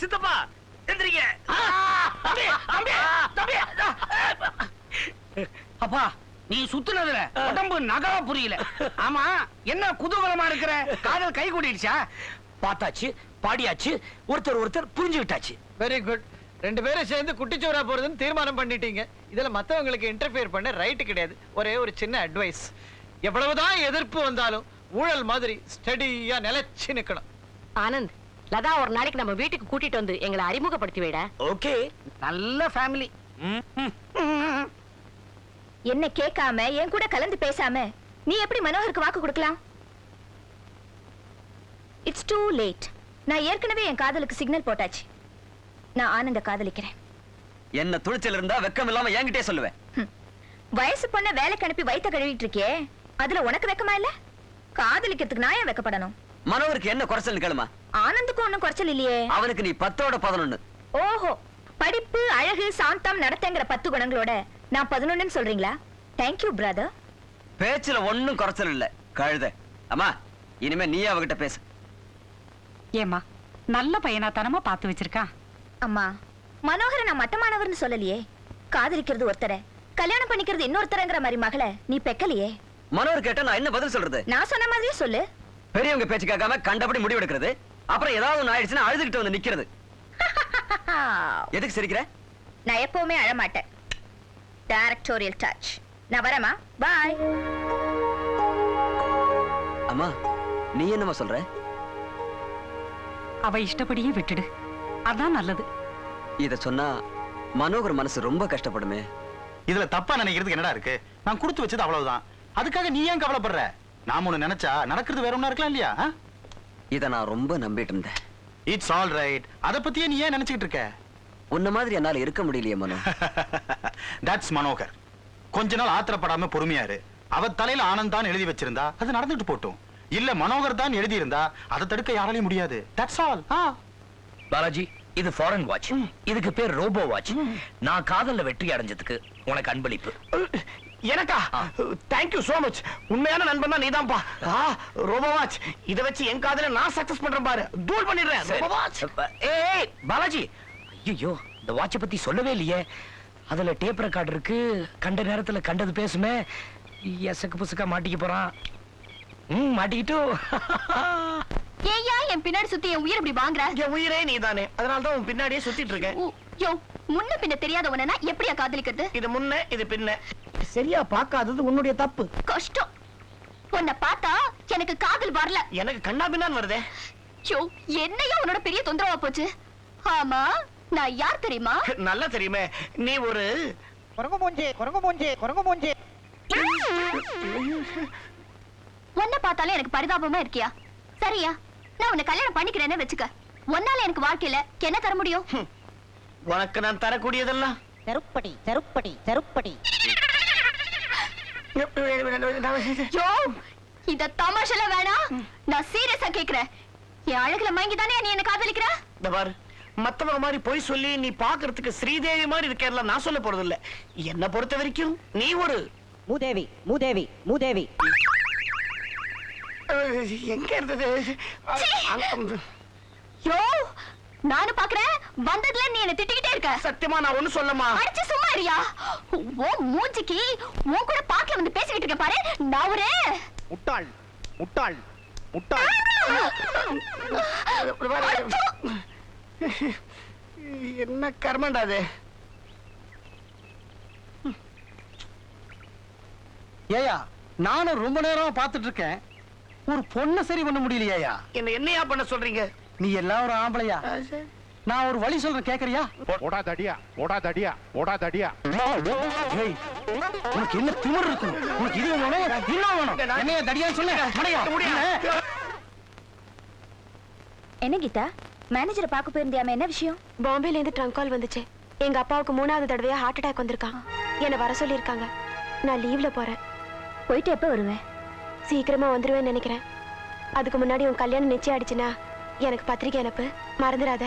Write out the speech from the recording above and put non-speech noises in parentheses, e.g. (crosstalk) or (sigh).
சித்தப்பா எந்திரிங்க. அப்பா நீ சுத்துனதுல உடம்பு நகர புரியல. ஆமா என்ன குதூகலமா இருக்கிற? காதல் கை கூட்டிடுச்சா பார்த்தாச்சு பாடியாச்சு ஒருத்தர் ஒருத்தர் புரிஞ்சு விட்டாச்சு வெரி குட் ரெண்டு பேரும் சேர்ந்து குட்டிச்சோரா போறதுன்னு தீர்மானம் பண்ணிட்டீங்க. இதுல மத்தவங்களுக்கு இன்டர்ஃபியர் பண்ண ரைட் கிடையாது. ஒரே ஒரு சின்ன அட்வைஸ் எவ்வளவுதான் எதிர்ப்பு வந்தாலும் ஊழல் மாதிரி ஸ்டடியா நிலைச்சு நிக்கணும். ஆனந்த் லதா ஒரு நாளைக்கு நம்ம வீட்டுக்கு கூட்டிட்டு வந்து எங்களை அறிமுகப்படுத்தி விட. ஓகே. நல்ல ஃபேமிலி என்ன கேட்காம என் கூட கலந்து பேசாம நீ எப்படி மனோகருக்கு வாக்கு கொடுக்கலாம்? இட்ஸ் டூ லேட் நான் ஏற்கனவே என் காதலுக்கு சிக்னல் போட்டாச்சு. நான் ஆனந்த காதலிக்கிறேன். என்ன துணிச்சல் இருந்தா வெக்கம் இல்லாம என்கிட்டே சொல்லுவேன். வயசு பொண்ண வேலைக்கு அனுப்பி வயித்த கழுவிட்டு இருக்கியே அதுல உனக்கு வெக்கமா இல்ல? காதலிக்கிறதுக்கு நான் ஏன் வெக்கப்படணும்? மனோருக்கு என்ன குறைச்சல் கேளுமா? ஆனந்துக்கும் ஒண்ணும் குறைச்சல் இல்லையே. அவனுக்கு நீ பத்தோட பதினொன்னு. ஓஹோ படிப்பு அழகு சாந்தம் நடத்தைங்கிற பத்து குணங்களோட நான் பதினொன்னு சொல்றீங்களா? தேங்க்யூ பிரதர் பேச்சுல ஒண்ணும் குறைச்சல் இல்ல. கழுத. அம்மா இனிமே நீ அவகிட்ட பேசு. ஏமா நல்ல பையனா தனமா பார்த்து வச்சிருக்கான் அம்மா மனோகர நான் மட்டமானவர்னு சொல்லலையே. காதலிக்கிறது ஒருத்தரை கல்யாணம் பண்ணிக்கிறது இன்னொருத்தரங்கிற மாதிரி மகளை நீ பெக்கலையே. மனோர் கேட்டா நான் என்ன பதில் சொல்றது? நான் சொன்ன மாதிரியே சொல்லு. பெரியவங்க பேச்சு கேட்காம கண்டபடி முடிவு எடுக்கிறது அப்புறம் ஏதாவது ஒண்ணு ஆயிடுச்சுன்னா அழுதுகிட்டு வந்து நிக்கிறது. (laughs) எதுக்கு சிரிக்கிற? நான் எப்பவுமே அழமாட்டேன். டைரக்டோரியல் டச் நான் வரேம்மா. பாய் அம்மா நீ என்னம்மா சொல்ற? அவ இஷ்டப்படியே விட்டுடு. அதான் நல்லது. இத சொன்னா மனோகர் மனசு ரொம்ப கஷ்டப்படுமே. இதுல தப்பா நினைக்கிறதுக்கு என்னடா இருக்கு? நான் கொடுத்து வச்சது அவ்வளவுதான். அதுக்காக நீ ஏன் கவலைப்படுற? நாம ஒண்ணு நினைச்சா நடக்கிறது வேற ஒண்ணா இருக்கலாம் இல்லையா இத நான் ரொம்ப நம்பிட்டு இருந்தேன். இட்ஸ் ஆல் ரைட் அத பத்தியே நீ ஏன் நினைச்சுக்கிட்டு இருக்க? உன்ன மாதிரி என்னால இருக்க முடியலையே மனோ. (laughs) தட்ஸ் மனோகர். கொஞ்ச நாள் ஆத்திரப்படாம பொறுமையா இரு அவ தலையில ஆனந்த் தான் எழுதி வச்சிருந்தா அது நடந்துட்டு போட்டும். இல்ல மனோகர் தான் எழுதி இருந்தா அதை தடுக்க யாராலையும் முடியாது. தட்ஸ் ஆல் பாலாஜி இது ஃபாரின் வாட்ச் இதுக்கு பேர் ரோபோ வாட்ச் நான் காதல்ல வெற்றி அடைஞ்சதுக்கு உனக்கு அன்பளிப்பு. எனக்கா? தேங்க்யூ சோ மச் உண்மையான நண்பன் தான் நீதான்ப்பா. ஆ ரோபோ வாட்ச் இத வச்சு என் காதல நான் சக்சஸ் பண்றேன் பாரு. தூள் பண்ணிடுறேன். சரி. ரோபோ வாட்ச் ஏய், ஏய் பாலாஜி. ஐயோ இந்த வாட்ச பத்தி சொல்லவே இல்லையே. அதுல டேப் ரெக்கார்ட் இருக்கு. கண்ட நேரத்துல கண்டது பேசுமே. எசக்கு புசுக்கா மாட்டிக்க போறான். ம் மாட்டிக்கிட்டு. ஏயா என் பின்னாடி சுத்தி என் உயிர் இப்படி வாங்குற? என் உயிரே நீதானே. அதனால தான் உன் பின்னாடியே சுத்திட்டு இருக்கேன். யோ முன்ன பின்ன தெரியாத உடனே எப்படியா காதலிக்கிறது? இது முன்ன இது பின்ன. சரியா பார்க்காதது உன்னுடைய தப்பு. கஷ்டம். உன்னை பார்த்தா எனக்கு காதல் வரல. எனக்கு கண்ணா பின்னான்னு வருதே. யோ என்னையா உன்னோட பெரிய தொந்தரவா போச்சு? ஆமா நான் யார் தெரியுமா? நல்லா தெரியுமே. நீ ஒரு உன்னை பார்த்தாலே எனக்கு பரிதாபமா இருக்கியா? சரியா நான் உன்னை கல்யாணம் பண்ணிக்கிறேன்னு வச்சுக்க. உன்னால எனக்கு வாழ்க்கையில என்ன தர முடியும்? உனக்கு நான் தரக்கூடியதெல்லாம் செருப்படி செருப்படி செருப்படி யோ இத தமாஷல வேணாம் நான் சீரியஸா கேக்குறேன். என் அழகுல மயங்கி தானே நீ என்ன காதலிக்கிற? இந்த பாரு மத்தவங்க மாதிரி பொய் சொல்லி நீ பாக்குறதுக்கு ஸ்ரீதேவி மாதிரி இருக்கேன்ல நான் சொல்ல போறது இல்ல என்ன பொறுத்த வரைக்கும் நீ ஒரு மூதேவி மூதேவி மூதேவி. எங்க இருந்தது? யோ நானும் பாக்குறேன். வந்ததுல நீ என்ன திட்டிக்கிட்டே இருக்க. சத்தியமா நான் ஒண்ணு சொல்லமா? அடிச்சு சும்மா இருயா ஓ மூஞ்சிக்கு உன் கூட பாக்கல வந்து பேசிக்கிட்டு இருக்க பாரு. நான் ஒரு முட்டாள் முட்டாள் முட்டாள். என்ன கர்மண்டா அது? ஏயா நானும் ரொம்ப நேரம் பார்த்துட்டு இருக்கேன். ஒரு பொண்ணை சரி பண்ண முடியலையா என்ன என்னையா பண்ண சொல்றீங்க? நீ எல்லாம் ஒரு ஆம்பளையா? நான் ஒரு வழி சொல்றேன் கேக்குறியா? ஓடாதடியா ஓடாதடியா ஓடாதடியா ஏய், உனக்கு என்ன திமிர் இருக்கும்? உனக்கு இது வேணும் இன்னும் வேணும்? என்னைய தடியான்னு சொல்லு. என்ன? கீதா? மேனேஜரை பார்க்க போயிருந்தியாம என்ன விஷயம்? பாம்பேல இருந்து ட்ரங்க் கால் வந்துச்சு. எங்க அப்பாவுக்கு மூணாவது தடவையா ஹார்ட் அட்டாக் வந்திருக்கான். என்னை வர சொல்லியிருக்காங்க. நான் லீவ்ல போறேன். போயிட்டு எப்ப வருவேன்? சீக்கிரமா வந்துருவேன்னு நினைக்கிறேன். அதுக்கு முன்னாடி உன் கல்யாணம் நிச்சயம் ஆயிடுச்சுன்னா எனக்கு பத்திரிக்கை அனுப்பு. மறந்துடாத.